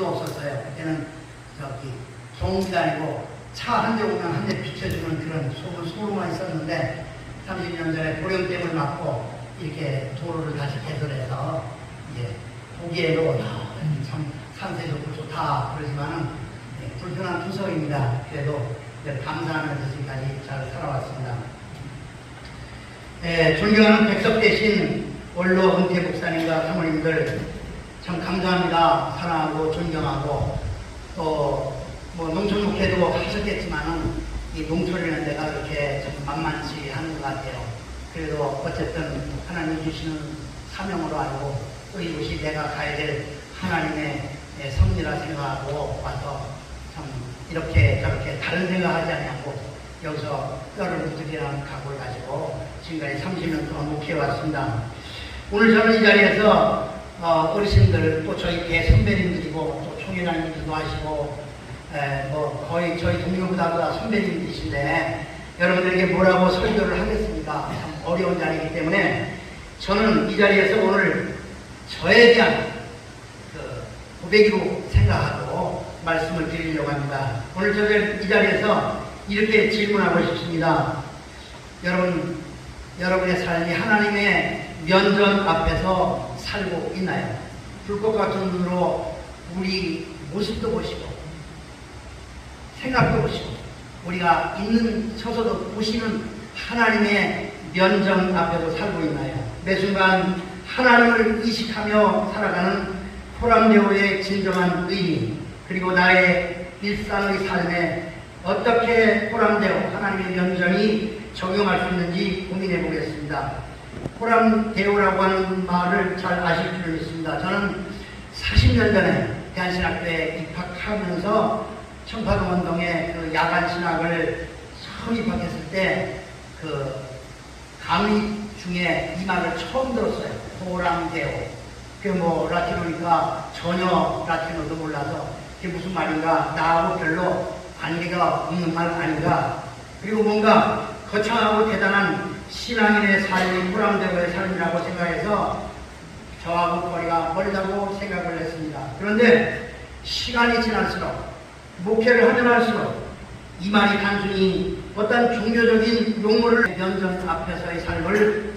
불도 없었어요. 그때는 저기 종이 다니고 차 한 대 오면 한 대 비춰주는 그런 소문 소로만 있었는데 30년 전에 보령댐을 막고 이렇게 도로를 다시 개설해서 이제 보기에도 야, 참 산세 좋고 좋다 그러지만은 예, 불편한 투성입니다. 그래도 늘 감사하면서 지금까지 잘 살아왔습니다. 예, 존경하는 백석 대신 원로 은퇴 목사님과 사모님들 참 감사합니다. 사랑하고 존경하고 또 뭐 농촌 목회도 하셨겠지만은 이 농촌이라는 데가 그렇게 좀 만만치 않은 것 같아요. 그래도 어쨌든 하나님 주시는 사명으로 알고 또 이곳이 내가 가야 될 하나님의 예, 섭리라 생각하고 와서 참 이렇게 저렇게 다른 생각하지 않냐고 여기서 뼈를 묻으리라는 각오를 가지고 지금까지 30년 동안 목회해 왔습니다. 오늘 저는 이 자리에서 어, 어르신들 또 저희 대 선배님들이고 또 총회장님들도 하시고 에, 뭐 거의 저희 동료보다 선배님이신데 여러분들에게 뭐라고 설교를 하겠습니까? 참 어려운 자리이기 때문에 저는 이 자리에서 오늘 저에 대한 그 고백으로 생각하고 말씀을 드리려고 합니다. 오늘 저는 이 자리에서 이렇게 질문하고 싶습니다. 여러분, 여러분의 삶이 하나님의 면전 앞에서 살고 있나요? 불꽃 같은 눈으로 우리 모습도 보시고, 생각도 보시고, 우리가 있는 서서도 보시는 하나님의 면전 앞에서 살고 있나요? 매 순간 하나님을 의식하며 살아가는 호랑대오의 진정한 의미, 그리고 나의 일상의 삶에 어떻게 호랑대오 하나님의 면전이 적용할 수 있는지 고민해 보겠습니다. 호랑대오라고 하는 말을 잘 아실 줄 믿습니다. 저는 40년 전에 대한신학교에 입학하면서 청파동 운동에 그 야간 신학을 처음 입학했을 때 그 강의 중에 이 말을 처음 들었어요. 호랑대오. 그게 뭐 라틴어니까 전혀 라틴어도 몰라서 그게 무슨 말인가 나하고 별로 관계가 없는 말 아닌가 그리고 뭔가 거창하고 대단한 신앙인의 삶이 호랑대오의 삶이라고 생각해서 저하고 거리가 멀다고 생각을 했습니다. 그런데 시간이 지날수록 목회를 하면 할수록 이 말이 단순히 어떤 종교적인 용어를 면전 앞에서의 삶을